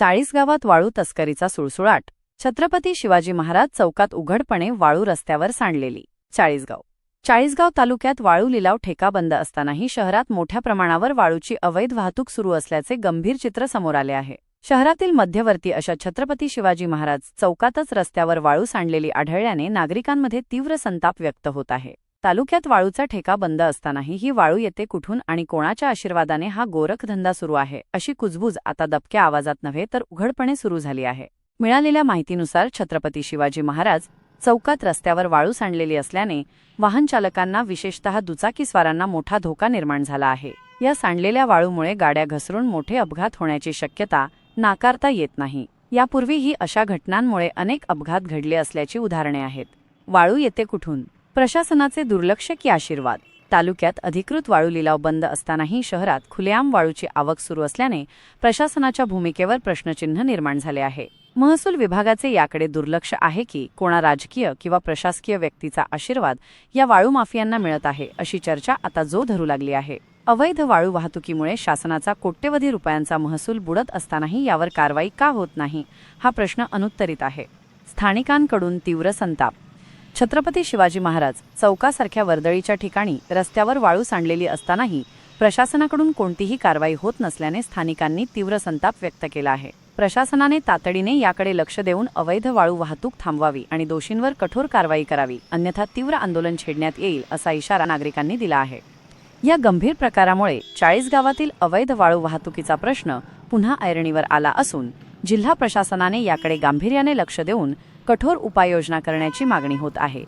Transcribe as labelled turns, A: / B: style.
A: चाळीसगावात वाळू तस्करीचा सुळसुळाट. छत्रपती शिवाजी महाराज चौकात उघडपणे वाळू रस्त्यावर सांडलेली. चाळीसगाव. चाळीसगाव तालुक्यात वाळू लिलाव ठेका बंद असतानाही शहरात मोठ्या प्रमाणावर वाळूची अवैध वाहतूक सुरू असल्याचे गंभीर चित्र समोर आले आहे. शहरातील मध्यवर्ती अशा छत्रपती शिवाजी महाराज चौकातच रस्त्यावर वाळू सांडलेली आढळल्याने नागरिकांमध्ये तीव्र संताप व्यक्त होत आहे. तालुक्यात वाळूचा ठेका बंद असतानाही ही वाळू येते कुठून आणि कोणाच्या आशीर्वादाने हा गोरखधंदा सुरू आहे अशी कुजबूज आता दबक्या आवाजात नव्हे तर उघडपणे सुरू झाली आहे. मिळालेल्या माहितीनुसार छत्रपती शिवाजी महाराज चौकात रस्त्यावर वाळू सांडलेली असल्याने वाहन चालकांना विशेषतः दुचाकीस्वारांना मोठा धोका निर्माण झाला आहे. या सांडलेल्या वाळूमुळे गाड्या घसरून मोठे अपघात होण्याची शक्यता नाकारता येत नाही. यापूर्वीही अशा घटनांमुळे अनेक अपघात घडले असल्याची उदाहरणे आहेत. वाळू येते कुठून? प्रशासनाचे दुर्लक्ष की आशीर्वाद. तालुक्यात अधिकृत वाळू लिलाव बंद असतानाही शहरात खुलेआम वाळूची आवक सुरू असल्याने प्रशासनाच्या भूमिकेवर प्रश्नचिन्ह निर्माण झाले आहे. महसूल विभागाचे याकडे दुर्लक्ष आहे की कोणा राजकीय किंवा प्रशासकीय व्यक्तीचा आशीर्वाद या वाळू माफियांना मिळत आहे अशी चर्चा आता जो धरू लागली आहे. अवैध वाळू वाहतुकीमुळे शासनाचा कोट्यवधी रुपयांचा महसूल बुडत असतानाही यावर कारवाई का होत नाही हा प्रश्न अनुत्तरित आहे. स्थानिकांकडून तीव्र संताप छत्रपती शिवाजी महाराज चौकासारख्या वर्दळीच्या ठिकाणी रस्त्यावर वाळू सांडलेली असतानाही प्रशासनाकडून कोणतीही कारवाई होत नसल्याने स्थानिकांनी तीव्र संताप व्यक्त केला आहे. प्रशासनाने तातडीने याकडे लक्ष देऊन अवैध वाळू वाहतूक थांबवावी आणि दोषींवर कठोर कारवाई करावी अन्यथा तीव्र आंदोलन छेडण्यात येईल असा इशारा नागरिकांनी दिला आहे. या गंभीर प्रकारामुळे चाळीस गावातील अवैध वाळू वाहतुकीचा प्रश्न पुन्हा ऐरणीवर आला असून जिल्हा प्रशासनाने याकडे गांभीर्याने लक्ष देऊन कठोर उपाययोजना करण्याची मागणी होत आहे.